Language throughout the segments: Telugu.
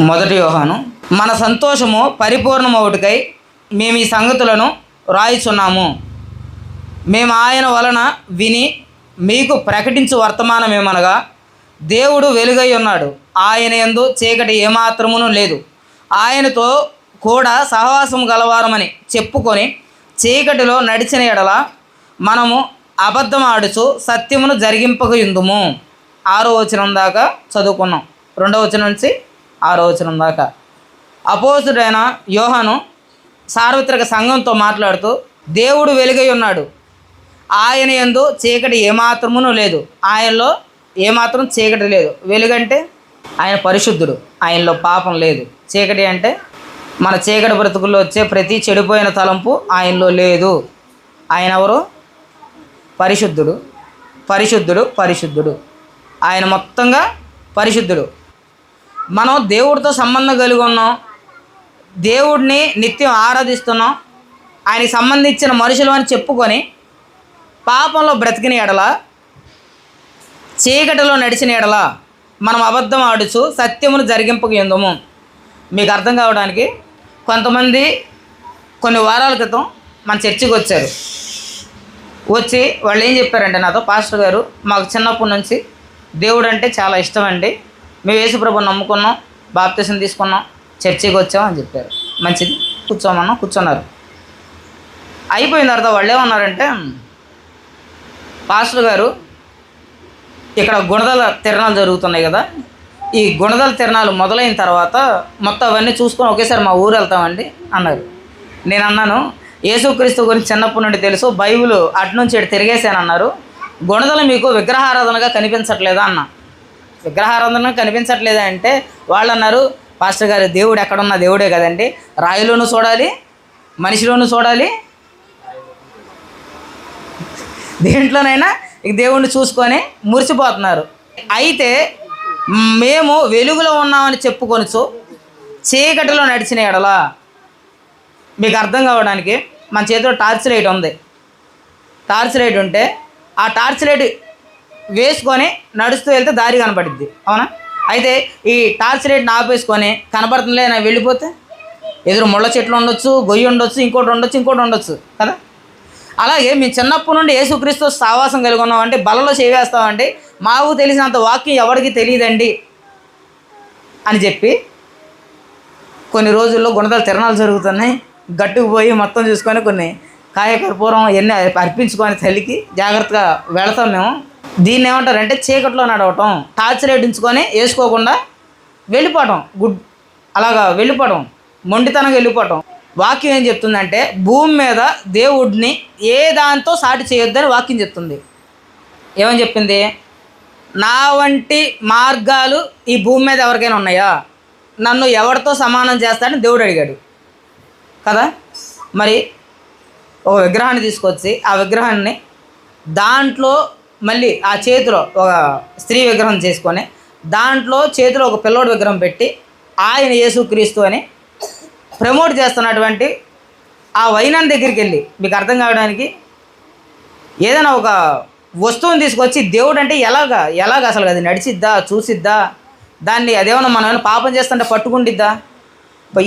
మొదటి యోహాను. మన సంతోషము పరిపూర్ణమవుటికై మేము ఈ సంగతులను రాయిచున్నాము. మేము ఆయన వలన విని మీకు ప్రకటించు వర్తమానమేమనగా దేవుడు వెలుగై ఉన్నాడు. ఆయన ఎందు చీకటి ఏమాత్రమును లేదు. ఆయనతో కూడా సహవాసం గలవారమని చెప్పుకొని చీకటిలో నడిచిన ఎడల మనము అబద్ధం ఆడుచు సత్యమును జరిగింపకయుందుము. ఆరో వచనం దాకా చదువుకున్నాం. రెండో వచనం నుంచి ఆరో వచనం దాకా అపోసుడైన యోహాను సార్వత్రిక సంఘంతో మాట్లాడుతూ దేవుడు వెలుగై ఉన్నాడు. ఆయన ఎందు చీకటి ఏమాత్రమునూ లేదు. ఆయనలో ఏమాత్రం చీకటి లేదు. వెలుగంటే ఆయన పరిశుద్ధుడు. ఆయనలో పాపం లేదు. చీకటి అంటే మన చీకటి బ్రతుకుల్లో వచ్చే ప్రతి చెడిపోయిన తలంపు ఆయనలో లేదు. ఆయన ఎవరు? పరిశుద్ధుడు. పరిశుద్ధుడు పరిశుద్ధుడు. ఆయన మొత్తంగా పరిశుద్ధుడు. మనం దేవుడితో సంబంధం కలిగి ఉన్నాం. దేవుడిని నిత్యం ఆరాధిస్తున్నాం. ఆయనకి సంబంధించిన మనుషులు అని చెప్పుకొని పాపంలో బ్రతికిన ఎడల చీకటిలో నడిచిన ఎడల మనం అబద్ధం ఆడుచు సత్యమును జరిగింపక ఎందుము? మీకు అర్థం కావడానికి కొంతమంది కొన్ని వారాల క్రితం మన చర్చికి వచ్చారు. వచ్చి వాళ్ళు ఏం చెప్పారంటే నాతో పాస్టర్ గారు మాకు చిన్నప్పటి నుంచి దేవుడు అంటే చాలా ఇష్టం అండి మేము యేసుప్రభు నమ్ముకున్నాం బాప్తీసం తీసుకున్నాం చర్చికి వచ్చాం అని చెప్పారు. మంచిది. కూర్చోమన్నాం కూర్చున్నారు. అయిపోయిన తర్వాత వాళ్ళు ఏమన్నారంటే పాస్టర్ గారు ఇక్కడ గుణదల తిరణాలు జరుగుతున్నాయి కదా ఈ గుణదల తిరణాలు మొదలైన తర్వాత మొత్తం అవన్నీ చూసుకొని ఒకేసారి మా ఊరు వెళ్తామండి అన్నారు. నేను అన్నాను యేసుక్రీస్తు గురించి చిన్నప్పటి నుండి తెలుసు బైబిల్ అటు నుంచి ఇటు తిరిగేసాను అన్నారు గుణదల మీకు విగ్రహారాధనగా కనిపించట్లేదా అన్నా. విగ్రహారాధన కనిపించట్లేదు అంటే వాళ్ళు అన్నారు పాస్టర్ గారు దేవుడు ఎక్కడున్న దేవుడే కదండి. రాయిలోనూ చూడాలి మనిషిలోనూ చూడాలి. దేంట్లోనైనా ఇక దేవుణ్ణి చూసుకొని మురిసిపోతున్నారు. అయితే మేము వెలుగులో ఉన్నామని చెప్పుకొనచ్చు చీకటిలో నడిచిన ఎడలా మీకు అర్థం కావడానికి మన చేతిలో టార్చ్ లైట్ ఉంది. టార్చ్ లైట్ ఉంటే ఆ టార్చ్ లైట్ వేసుకొని నడుస్తూ వెళ్తే దారి కనపడిద్ది. అవునా? అయితే ఈ టార్చ్ లైట్ని ఆపేసుకొని కనపడుతుందిలే నా వెళ్ళిపోతే? ఎదురు ముళ్ళ చెట్లు ఉండొచ్చు గొయ్యి ఉండొచ్చు ఇంకోటి ఉండొచ్చు ఇంకోటి ఉండొచ్చు కదా? అలాగే మేము చిన్నప్పటి నుండి యేసుక్రీస్తు సావాసం కలిగి ఉన్నామంటే బలలో చేవేస్తామండి మాకు తెలిసినంత వాక్యం ఎవరికి తెలియదండి అని చెప్పి కొన్ని రోజుల్లో గుణదల తిరణాలు జరుగుతున్నాయి. గట్టుకు పోయి మొత్తం చూసుకొని కొన్ని కాయకర్పూరం ఎన్ని అర్పించుకొని తల్లికి జాగ్రత్తగా వెళతాం మేము. దీన్ని ఏమంటారంటే చీకట్లో నడవటం టార్చ్ లైట్ ఉంచుకొని వేసుకోకుండా వెళ్ళిపోవటం. గుడ్ అలాగా వెళ్ళిపోవటం. మొండితనంగా వెళ్ళిపోవటం. వాక్యం ఏం చెప్తుందంటే భూమి మీద దేవుడిని ఏ దాంతో సాటి చేయొద్దని వాక్యం చెప్తుంది. ఏమని చెప్పింది? నా వంటి మార్గాలు ఈ భూమి మీద ఎవరికైనా ఉన్నాయా? నన్ను ఎవరితో సమానం చేస్తాడని దేవుడు అడిగాడు. కదా? మరి ఒక విగ్రహాన్ని తీసుకొచ్చి ఆ విగ్రహాన్ని దాంట్లో మళ్ళీ ఆ చేతిలో ఒక స్త్రీ విగ్రహం చేసుకొని దాంట్లో చేతిలో ఒక పిల్లోడి విగ్రహం పెట్టి ఆయన యేసుక్రీస్తు అని ప్రమోట్ చేస్తున్నటువంటి ఆ వైనం దగ్గరికి వెళ్ళి మీకు అర్థం కావడానికి ఏదైనా ఒక వస్తువుని తీసుకొచ్చి దేవుడు అంటే ఎలాగా ఎలాగ అసలు అది నడిచిద్దా చూసిద్దా? దాన్ని అదేమన్నా మనం ఏమైనా పాపం చేస్తుంటే పట్టుకుండిద్దా?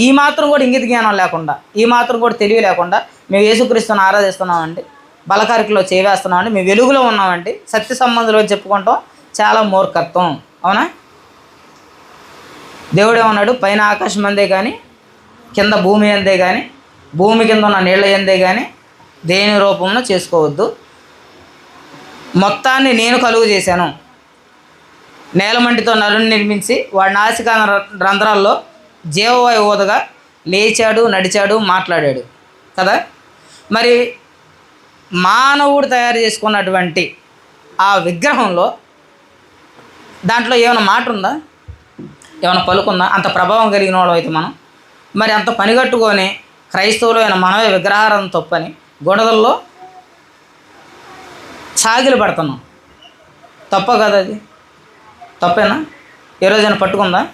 ఈ మాత్రం కూడా ఇంగిత జ్ఞానం లేకుండా ఈ మాత్రం కూడా తెలివి లేకుండా మేము యేసుక్రీస్తుని ఆరాధిస్తున్నామండి. బలకారికలో చేవేస్తున్నామండి. మేము వెలుగులో ఉన్నామండి. సత్య సంబంధంలో చెప్పుకుంటాం. చాలా మూర్ఖత్వం. అవునా? దేవుడే ఉన్నాడు పైన ఆకాశం అందే కానీ కింద భూమి అందే కానీ భూమి కింద ఉన్న నీళ్ళ ఎందే కానీ దేని రూపంలో చేసుకోవద్దు. మొత్తాన్ని నేను కలుగు చేశాను. నేలమంటితో నరుని నిర్మించి వాడి నాసిక రంధ్రాల్లో జీవవాయు ఊదగా లేచాడు నడిచాడు మాట్లాడాడు. కదా? మరి మానవుడు తయారు చేసుకున్నటువంటి ఆ విగ్రహంలో దాంట్లో ఏమైనా మాట ఉందా? ఏమైనా పలుకుందా? అంత ప్రభావం కలిగిన వాడు అయితే మనం. మరి అంత పనిగట్టుకొని క్రైస్తవులైన మనమే విగ్రహారం తప్పని గొడవల్లో సాగిలు పడుతున్నాం. తప్ప కదా అది? తప్పేనా? ఏ రోజైనా పట్టుకుందా?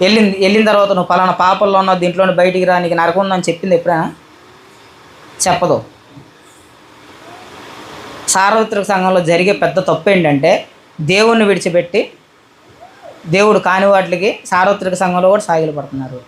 వెళ్ళింది వెళ్ళిన తర్వాత నువ్వు పలానా పాపల్లో ఉన్నావు దీంట్లో బయటికి రా నీకు నరకుందని ఉందని చెప్పింది ఎప్పుడైనా? చెప్పదు. సార్వత్రిక సంఘంలో జరిగే పెద్ద తప్పు ఏంటంటే దేవుణ్ణి విడిచిపెట్టి దేవుడు కాని వాటికి సార్వత్రిక సంఘంలో కూడా సాగిలు పడుతున్నారు